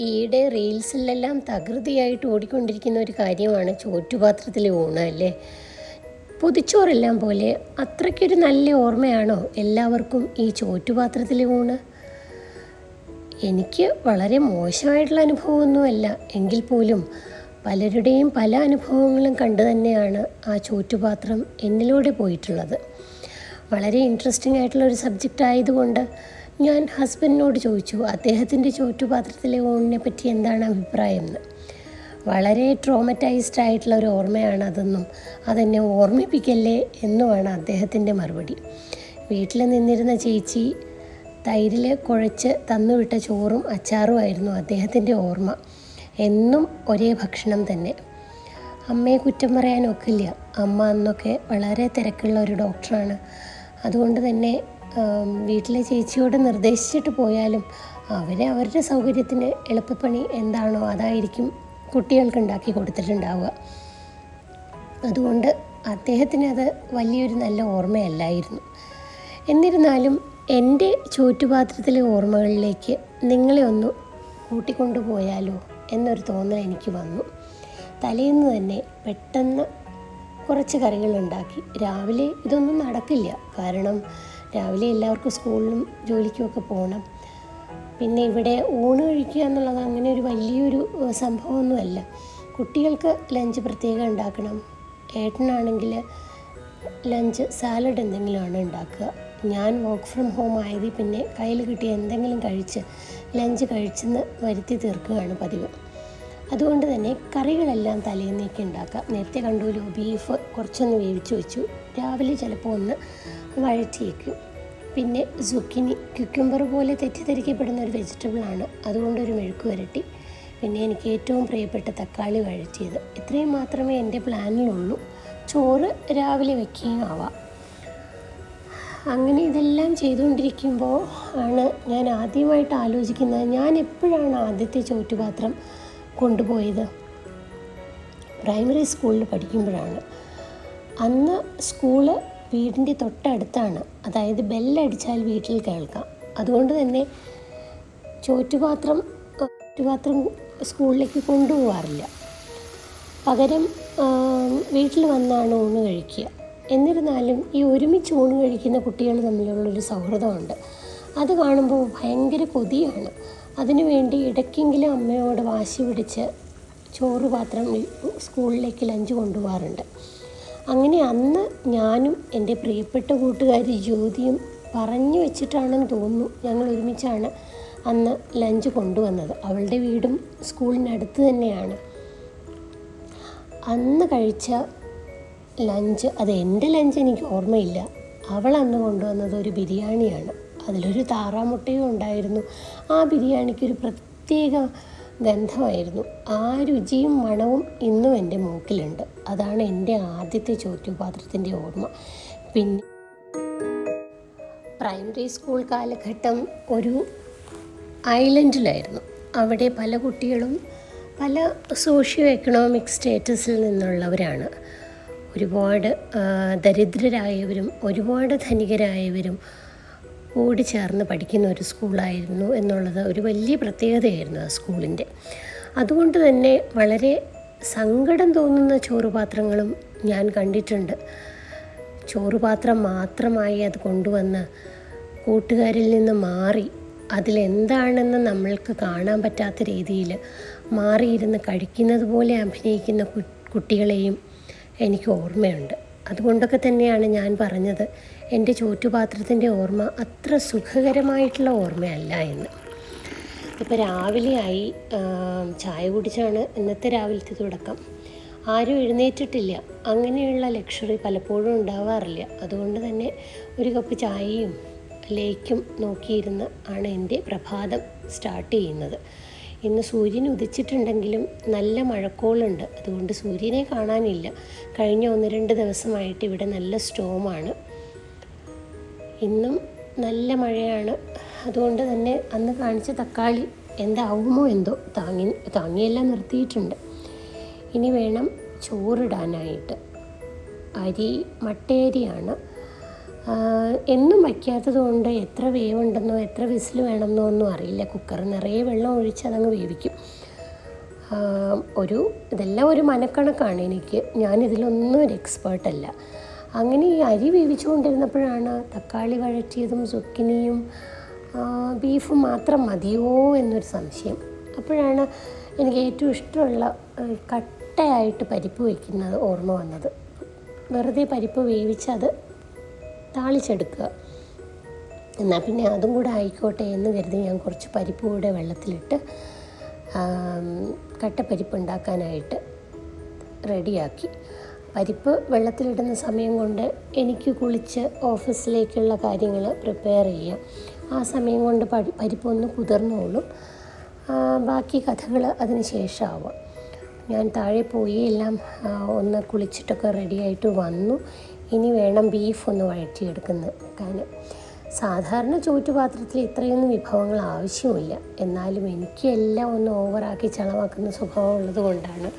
ഈയിടെ റീൽസിലെല്ലാം തകൃതിയായിട്ട് ഓടിക്കൊണ്ടിരിക്കുന്ന ഒരു കാര്യമാണ് ചോറ്റുപാത്രത്തിലെ ഊണ് അല്ലേ? പൊതിച്ചോറെല്ലാം പോലെ അത്രയ്ക്കൊരു നല്ല ഓർമ്മയാണോ എല്ലാവർക്കും ഈ ചോറ്റുപാത്രത്തിലെ ഊണ്? എനിക്ക് വളരെ മോശമായിട്ടുള്ള അനുഭവമൊന്നുമല്ല. എങ്കിൽ പോലും പലരുടെയും പല അനുഭവങ്ങളും കണ്ടു തന്നെയാണ് ആ ചോറ്റുപാത്രം എന്നിലൂടെ പോയിട്ടുള്ളത്. വളരെ ഇൻട്രസ്റ്റിംഗ് ആയിട്ടുള്ള ഒരു സബ്ജക്റ്റ് ആയതുകൊണ്ട് ഞാൻ ഹസ്ബൻഡിനോട് ചോദിച്ചു അദ്ദേഹത്തിന്റെ ചോറ്റുപാത്രത്തിലെ ഊണിനെ പറ്റി എന്താണ് അഭിപ്രായം എന്ന്? വളരെ ട്രോമറ്റൈസ്ഡ് ആയിട്ടുള്ള ഒരു ഓർമ്മയാണ് അതെന്നും അതെന്നെ ഓർമ്മിപ്പിക്കല്ലേ എന്നുമാണ് അദ്ദേഹത്തിന്റെ മറുപടി. വീട്ടിൽ നിന്നിരുന്ന ചേച്ചി തൈരിൽ കുഴച്ച് തന്നുവിട്ട ചോറും അച്ചാറുമായിരുന്നു അദ്ദേഹത്തിന്റെ ഓർമ്മ. എന്നും ഒരേ ഭക്ഷണം തന്നെ. അമ്മയെ കുറ്റം പറയാൻ ഒക്കില്ല. അമ്മ അന്നൊക്കെ വളരെ തിരക്കുള്ള ഒരു ഡോക്ടറാണ് അതുകൊണ്ട് തന്നെ വീട്ടിലെ ചേച്ചിയോട് നിർദ്ദേശിച്ചിട്ട് പോയാലും അവരെ അവരുടെ സൗകര്യത്തിന് എളുപ്പപ്പണി എന്താണോ അതായിരിക്കും കുട്ടികൾക്ക് ഉണ്ടാക്കി കൊടുത്തിട്ടുണ്ടാവുക. അതുകൊണ്ട് അദ്ദേഹത്തിന് അത് വലിയൊരു നല്ല ഓർമ്മയല്ലായിരുന്നു. എന്നിരുന്നാലും എന്റെ ചോറ്റുപാത്രത്തിലെ ഓർമ്മകളിലേക്ക് നിങ്ങളെ ഒന്ന് കൂട്ടിക്കൊണ്ടുപോയാലോ എന്നൊരു തോന്നൽ എനിക്ക് വന്നു. തലേന്ന് തന്നെ പെട്ടെന്ന് കുറച്ച് കറികൾ ഉണ്ടാക്കി. രാവിലെ ഇതൊന്നും നടക്കില്ല. കാരണം രാവിലെ എല്ലാവർക്കും സ്കൂളിലും ജോലിക്കുമൊക്കെ പോകണം. പിന്നെ ഇവിടെ ഊണ് കഴിക്കുക എന്നുള്ളത് അങ്ങനെ ഒരു വലിയൊരു സംഭവമൊന്നുമല്ല. കുട്ടികൾക്ക് ലഞ്ച് പ്രത്യേകം ഉണ്ടാക്കണം. ഏട്ടനാണെങ്കിൽ ലഞ്ച് സാലഡ് എന്തെങ്കിലുമാണ് ഉണ്ടാക്കുക. ഞാൻ വർക്ക് ഫ്രം ഹോം ആയതിൽ പിന്നെ കയ്യിൽ കിട്ടിയ എന്തെങ്കിലും കഴിച്ച് ലഞ്ച് കഴിച്ചെന്ന് വരുത്തി തീർക്കുകയാണ് പതിവ്. അതുകൊണ്ട് തന്നെ കറികളെല്ലാം തലേന്നേക്ക് ഉണ്ടാക്കാം. നേരത്തെ കണ്ടുപോലും ബീഫ് കുറച്ചൊന്ന് വേവിച്ച് വെച്ചു. രാവിലെ ചിലപ്പോൾ ഒന്ന് വഴറ്റി വയ്ക്കും പിന്നെ സുക്കിനി ക്യുക്കുംബർ പോലെ തെറ്റിദ്ധരിക്കപ്പെടുന്ന ഒരു വെജിറ്റബിളാണ് അതുകൊണ്ടൊരു മെഴുക്ക് വരട്ടി പിന്നെ എനിക്ക് ഏറ്റവും പ്രിയപ്പെട്ട തക്കാളി വഴറ്റിയത്. ഇത്രയും മാത്രമേ എന്റെ പ്ലാനിലുള്ളൂ. ചോറ് രാവിലെ വയ്ക്കുകയും ആവാം. അങ്ങനെ ഇതെല്ലാം ചെയ്തുകൊണ്ടിരിക്കുമ്പോൾ ആണ് ഞാൻ ആദ്യമായിട്ട് ആലോചിക്കുന്നത്. ഞാൻ എപ്പോഴാണ് ആദ്യത്തെ ചോറ്റുപാത്രം കൊണ്ടുപോയത്? പ്രൈമറി സ്കൂളിൽ പഠിക്കുമ്പോഴാണ്. അന്ന് സ്കൂൾ വീടിന്റെ തൊട്ടടുത്താണ്. അതായത് ബെല്ലടിച്ചാൽ വീട്ടിൽ കേൾക്കാം. അതുകൊണ്ട് തന്നെ ചോറ്റുപാത്രം ചോറ്റുപാത്രം സ്കൂളിലേക്ക് കൊണ്ടുപോകാറില്ല പകരം വീട്ടിൽ വന്നാണ് ഊണ് കഴിക്കുക. എന്നിരുന്നാലും ഈ ഒരുമിച്ച് ഊണ് കഴിക്കുന്ന കുട്ടികൾ തമ്മിലുള്ളൊരു സൗഹൃദമുണ്ട്. അത് കാണുമ്പോൾ ഭയങ്കര കൊതിയാണ്. അതിനുവേണ്ടി ഇടയ്ക്കെങ്കിലും അമ്മയോട് വാശി പിടിച്ച് ചോറ് പാത്രം സ്കൂളിലേക്ക് ലഞ്ച് കൊണ്ടുപോകാറുണ്ട് അങ്ങനെ അന്ന് ഞാനും എന്റെ പ്രിയപ്പെട്ട കൂട്ടുകാരി ജ്യോതിയും പറഞ്ഞു വെച്ചിട്ടാണെന്ന് തോന്നുന്നു ഞങ്ങൾ ഒരുമിച്ചാണ് അന്ന് ലഞ്ച് കൊണ്ടുവന്നത്. അവളുടെ വീടും സ്കൂളിനടുത്ത് തന്നെയാണ്. അന്ന് കഴിച്ച ലഞ്ച് അത് എന്റെ ലഞ്ച് എനിക്ക് ഓർമ്മയില്ല. അവൾ അന്ന് കൊണ്ടുവന്നത് ഒരു ബിരിയാണിയാണ്. അതിലൊരു താറാമുട്ടയും ഉണ്ടായിരുന്നു. ആ ബിരിയാണിക്കൊരു പ്രത്യേക ഗന്ധമായിരുന്നു. ആ രുചിയും മണവും ഇന്നും എന്റെ മൂക്കിലുണ്ട്. അതാണ് എന്റെ ആദ്യത്തെ ചോറ്റുപാത്രത്തിന്റെ ഓർമ്മ. പിന്നെ പ്രൈമറി സ്കൂൾ കാലഘട്ടം ഒരു ഐലൻഡിലായിരുന്നു. അവിടെ പല കുട്ടികളും പല സോഷ്യോ എക്കണോമിക് സ്റ്റേറ്റസിൽ നിന്നുള്ളവരാണ്. ഒരുപാട് ദരിദ്രരായവരും ഒരുപാട് ധനികരായവരും കൂടി ചേർന്ന് പഠിക്കുന്ന ഒരു സ്കൂളായിരുന്നു എന്നുള്ളത് ഒരു വലിയ പ്രത്യേകതയായിരുന്നു ആ സ്കൂളിന്റെ. അതുകൊണ്ട് തന്നെ വളരെ സങ്കടം തോന്നുന്ന ചോറുപാത്രങ്ങളും ഞാൻ കണ്ടിട്ടുണ്ട്. ചോറുപാത്രം മാത്രമായി അത് കൊണ്ടുവന്ന് കൂട്ടുകാരിൽ നിന്ന് മാറി അതിലെന്താണെന്ന് നമ്മൾക്ക് കാണാൻ പറ്റാത്ത രീതിയിൽ മാറിയിരുന്ന് കഴിക്കുന്നത് പോലെ അഭിനയിക്കുന്ന കുട്ടികളെയും എനിക്ക് ഓർമ്മയുണ്ട്. അതുകൊണ്ടൊക്കെ തന്നെയാണ് ഞാൻ പറഞ്ഞത് എന്റെ ചോറ്റുപാത്രത്തിന്റെ ഓർമ്മ അത്ര സുഖകരമായിട്ടുള്ള ഓർമ്മയല്ല എന്ന്. ഇപ്പോൾ രാവിലെയായി ചായ കുടിച്ചാണ് ഇന്നത്തെ രാവിലത്തെ തുടക്കം. ആരും എഴുന്നേറ്റിട്ടില്ല. അങ്ങനെയുള്ള ലക്ഷറി പലപ്പോഴും ഉണ്ടാവാറില്ല. അതുകൊണ്ട് തന്നെ ഒരു കപ്പ് ചായയും ലേക്കും നോക്കിയിരുന്ന് ആണ് എന്റെ പ്രഭാതം സ്റ്റാർട്ട് ചെയ്യുന്നത്. ഇന്ന് സൂര്യൻ ഉദിച്ചിട്ടുണ്ടെങ്കിലും നല്ല മഴക്കോളുണ്ട്. അതുകൊണ്ട് സൂര്യനെ കാണാനില്ല. കഴിഞ്ഞ ഒന്ന് രണ്ട് ദിവസമായിട്ട് ഇവിടെ നല്ല സ്റ്റോമാണ് ഇന്നും നല്ല മഴയാണ്. അതുകൊണ്ട് തന്നെ അന്ന് കാണിച്ച തക്കാളി എന്താവുമോ എന്തോ താങ്ങി താങ്ങിയെല്ലാം നിർത്തിയിട്ടുണ്ട്. ഇനി വേണം ചോറിടാനായിട്ട്. അരി മട്ടേരിയാണ്. എന്നും വയ്ക്കാത്തത് കൊണ്ട് എത്ര വേവുണ്ടെന്നോ എത്ര വിസിൽ വേണമെന്നോ ഒന്നും അറിയില്ല. കുക്കർ നിറയെ വെള്ളം ഒഴിച്ച് അതങ്ങ് വേവിക്കും. ഒരു ഇതെല്ലാം ഒരു മനക്കണക്കാണ് എനിക്ക്. ഞാനിതിലൊന്നും ഒരു എക്സ്പേർട്ടല്ല. അങ്ങനെ ഈ അരി വേവിച്ചുകൊണ്ടിരുന്നപ്പോഴാണ് തക്കാളി വഴറ്റിയതും സുക്കിനിയും ബീഫും മാത്രം മതിയോ എന്നൊരു സംശയം. അപ്പോഴാണ് എനിക്ക് ഏറ്റവും ഇഷ്ടമുള്ള കട്ടയായിട്ട് പരിപ്പ് വയ്ക്കുന്നത് ഓർമ്മ വന്നത്. വെറുതെ പരിപ്പ് വേവിച്ചത് താളിച്ചെടുക്കുക. എന്നാൽ പിന്നെ അതും കൂടെ ആയിക്കോട്ടെ എന്ന് കരുതി ഞാൻ കുറച്ച് പരിപ്പ് കൂടെ വെള്ളത്തിലിട്ട് കട്ടപ്പരിപ്പ് ഉണ്ടാക്കാനായിട്ട് റെഡിയാക്കി. പരിപ്പ് വെള്ളത്തിലിടുന്ന സമയം കൊണ്ട് എനിക്ക് കുളിച്ച് ഓഫീസിലേക്കുള്ള കാര്യങ്ങൾ പ്രിപ്പയർ ചെയ്യാം. ആ സമയം കൊണ്ട് പരി പരിപ്പ് ഒന്ന് കുതിർന്നോളും ബാക്കി കഥകൾ അതിന് ശേഷമാവാം. ഞാൻ താഴെ പോയി എല്ലാം ഒന്ന് കുളിച്ചിട്ടൊക്കെ റെഡിയായിട്ട് വന്നു. ഇനി വേണം ബീഫ് ഒന്ന് വഴറ്റിയെടുക്കുന്ന സാധാരണ ചൂറ്റുപാത്രത്തിൽ ഇത്രയൊന്നും വിഭവങ്ങൾ ആവശ്യമില്ല. എന്നാലും എനിക്ക് എല്ലാം ഒന്ന് ഓവറാക്കി ചളമാക്കുന്ന സ്വഭാവം ഉള്ളത് കൊണ്ടാണ്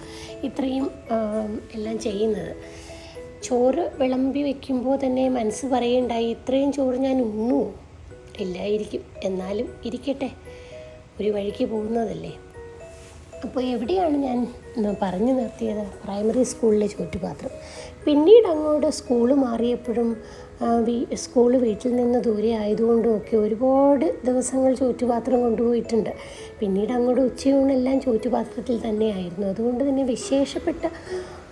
ഇത്രയും എല്ലാം ചെയ്യുന്നത്. ചോറ് വിളമ്പി വെക്കുമ്പോൾ തന്നെ മനസ്സ് പറയുണ്ടായി ഇത്രയും ചോറ് ഞാൻ ഉണ്ണു ഇല്ലായിരിക്കും. എന്നാലും ഇരിക്കട്ടെ. ഒരു വഴിക്ക് പോകുന്നതല്ലേ. അപ്പോൾ എവിടെയാണ് ഞാൻ പറഞ്ഞു നിർത്തിയത്? പ്രൈമറി സ്കൂളിലെ ചോറ്റുപാത്രം. പിന്നീട് അങ്ങോട്ട് സ്കൂൾ മാറിയപ്പോഴും സ്കൂൾ വീട്ടിൽ നിന്ന് ദൂരെ ആയതുകൊണ്ടും ഒക്കെ ഒരുപാട് ദിവസങ്ങൾ ചോറ്റുപാത്രം കൊണ്ടുപോയിട്ടുണ്ട്. പിന്നീട് അങ്ങോട്ട് ഉച്ചയൂണെല്ലാം ചോറ്റുപാത്രത്തിൽ തന്നെയായിരുന്നു. അതുകൊണ്ട് തന്നെ വിശേഷപ്പെട്ട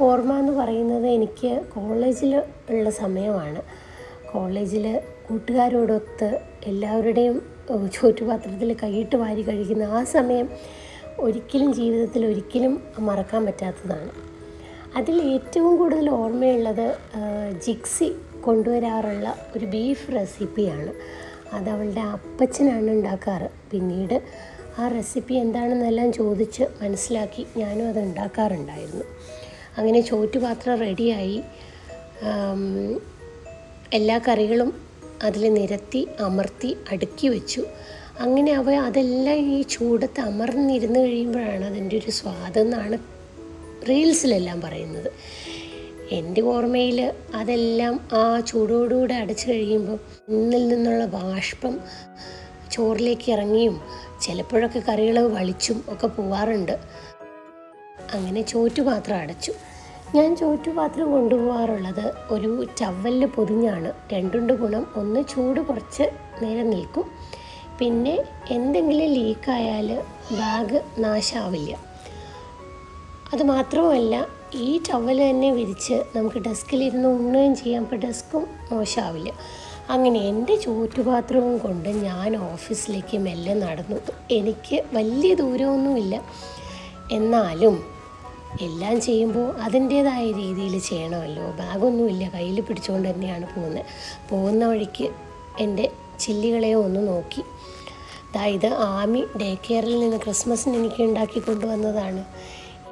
ഓർമ്മ എന്ന് പറയുന്നത് എനിക്ക് കോളേജിൽ ഉള്ള സമയമാണ്. കോളേജിൽ കൂട്ടുകാരോടൊത്ത് എല്ലാവരുടെയും ചോറ്റുപാത്രത്തിൽ കൈയിട്ട് വാരി കഴിക്കുന്ന ആ സമയം ഒരിക്കലും ജീവിതത്തിൽ ഒരിക്കലും മറക്കാൻ പറ്റാത്തതാണ്. അതിൽ ഏറ്റവും കൂടുതൽ ഓർമ്മയുള്ളത് ജിക്സി കൊണ്ടുവരാറുള്ള ഒരു ബീഫ് റെസിപ്പിയാണ് അത് അവളുടെ അപ്പച്ചനാണ് ഉണ്ടാക്കാറ്. പിന്നീട് ആ റെസിപ്പി എന്താണെന്നെല്ലാം ചോദിച്ച് മനസ്സിലാക്കി ഞാനും അത് ഉണ്ടാക്കാറുണ്ടായിരുന്നു. അങ്ങനെ ചോറ്റുപാത്രം റെഡിയായി എല്ലാ കറികളും അതിൽ നിരത്തി അമർത്തി അടുക്കി വെച്ചു. അങ്ങനെ അവ അതെല്ലാം ഈ ചൂടത്ത് അമർന്നിരുന്ന് കഴിയുമ്പോഴാണ് അതിന്റെ ഒരു സ്വാദെന്നാണ് റീൽസിലെല്ലാം പറയുന്നത്. എന്റെ ഓർമ്മയിൽ അതെല്ലാം ആ ചൂടോടുകൂടെ അടച്ചു കഴിയുമ്പോൾ ഇന്നിൽ നിന്നുള്ള ബാഷ്പം ചോറിലേക്ക് ഇറങ്ങിയും ചിലപ്പോഴൊക്കെ കറികൾ വളിച്ചും ഒക്കെ പോവാറുണ്ട്. അങ്ങനെ ചോറ്റുപാത്രം അടച്ചു. ഞാൻ ചോറ്റുപാത്രം കൊണ്ടുപോകാറുള്ളത് ഒരു ചവലിൽ പൊതിഞ്ഞാണ്. രണ്ടുണ്ട് ഗുണം. ഒന്ന് ചൂട് കുറച്ച് നേരം നിൽക്കും. പിന്നെ എന്തെങ്കിലും ലീക്കായാൽ ബാഗ് നാശാവില്ല. അത് മാത്രവുമല്ല ഈ ടവൽ തന്നെ വിരിച്ച് നമുക്ക് ഡെസ്കിലിരുന്ന് ഉണ്ണുകയും ചെയ്യാം. അപ്പോൾ ഡെസ്കും മോശമാവില്ല അങ്ങനെ എന്റെ ചോറ്റുപാത്രവും കൊണ്ട് ഞാൻ ഓഫീസിലേക്ക് മെല്ലെ നടന്നു. എനിക്ക് വലിയ ദൂരമൊന്നുമില്ല. എന്നാലും എല്ലാം ചെയ്യുമ്പോൾ അതിന്റേതായ രീതിയിൽ ചെയ്യണമല്ലോ. ബാഗൊന്നുമില്ല. കയ്യിൽ പിടിച്ചുകൊണ്ട് തന്നെയാണ് പോകുന്നത്. പോകുന്ന വഴിക്ക് എന്റെ ചില്ലികളെ ഒന്ന് നോക്കി. അതായത് ആമി ഡേ കെയറിൽ നിന്ന് ക്രിസ്മസിന് എനിക്ക് ഉണ്ടാക്കി കൊണ്ടുവന്നതാണ്.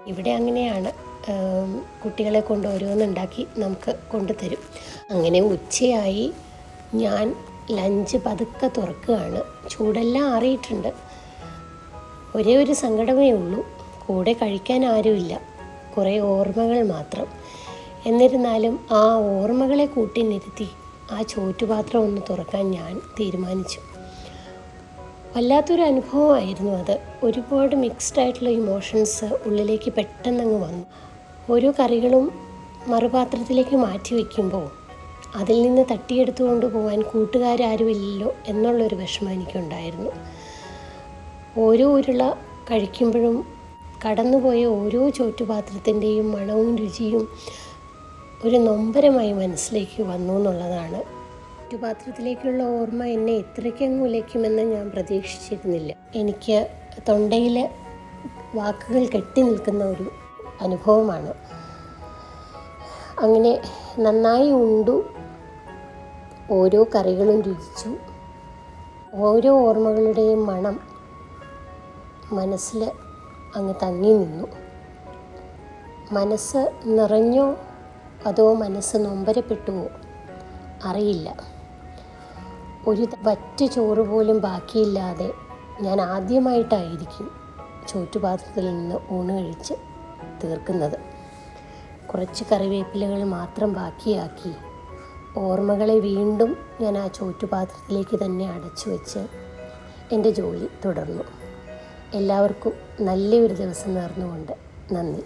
ഇവിടെ അങ്ങനെയാണ് കുട്ടികളെ കൊണ്ട് ഓരോന്നുണ്ടാക്കി നമുക്ക് കൊണ്ടുതരും. അങ്ങനെ ഉച്ചയായി ഞാൻ ലഞ്ച് പതുക്കെ തുറക്കുകയാണ്. ചൂടെല്ലാം അറിയിട്ടുണ്ട് ഒരേ ഒരു സങ്കടമേ ഉള്ളൂ. കൂടെ കഴിക്കാൻ ആരുമില്ല. കുറേ ഓർമ്മകൾ മാത്രം. എന്നിരുന്നാലും ആ ഓർമ്മകളെ കൂട്ടി നിരുത്തി ആ ചോറ്റുപാത്രം ഒന്ന് തുറക്കാൻ ഞാൻ തീരുമാനിച്ചു. വല്ലാത്തൊരു അനുഭവമായിരുന്നു അത്. ഒരുപാട് മിക്സ്ഡ് ആയിട്ടുള്ള ഇമോഷൻസ് ഉള്ളിലേക്ക് പെട്ടെന്നങ്ങ് വന്നു. ഓരോ കറികളും മറുപാത്രത്തിലേക്ക് മാറ്റി വയ്ക്കുമ്പോൾ അതിൽ നിന്ന് തട്ടിയെടുത്തുകൊണ്ട് പോകാൻ കൂട്ടുകാരാരുമില്ലല്ലോ എന്നുള്ളൊരു വിഷമം എനിക്കുണ്ടായിരുന്നു. ഓരോ ഉരുള കഴിക്കുമ്പോഴും കടന്നുപോയ ഓരോ ചോറ്റുപാത്രത്തിന്റെയും മണവും രുചിയും ഒരു നൊമ്പരമായി മനസ്സിലേക്ക് വന്നു എന്നുള്ളതാണ്. ചുറ്റുപാത്രത്തിലേക്കുള്ള ഓർമ്മ എന്നെ ഇത്രയ്ക്കങ്ങ് ഉലയ്ക്കുമെന്ന് ഞാൻ പ്രതീക്ഷിച്ചിരുന്നില്ല. എനിക്ക് തൊണ്ടയിൽ വാക്കുകൾ കെട്ടി നിൽക്കുന്ന ഒരു അനുഭവമാണ്. അങ്ങനെ നന്നായി ഉണ്ടു ഓരോ കറികളും രുചിച്ചു. ഓരോ ഓർമ്മകളുടെയും മണം മനസ്സിൽ അങ്ങ് തങ്ങി നിന്നു. മനസ്സ് നിറഞ്ഞോ അതോ മനസ്സ് നൊമ്പരപ്പെട്ടുവോ? അറിയില്ല. ഒരു വറ്റ് ചോറ് പോലും ബാക്കിയില്ലാതെ ഞാൻ ആദ്യമായിട്ടായിരിക്കും ചോറ്റുപാത്രത്തിൽ നിന്ന് ഊണ് കഴിച്ച് തീർക്കുന്നത്. കുറച്ച് കറിവേപ്പിലകൾ മാത്രം ബാക്കിയാക്കി ഓർമ്മകളെ വീണ്ടും ഞാൻ ആ ചോറ്റുപാത്രത്തിലേക്ക് തന്നെ അടച്ചു വെച്ച് എന്റെ ജോലി തുടർന്നു. എല്ലാവർക്കും നല്ലൊരു ദിവസം നേർന്നുകൊണ്ട് നന്ദി.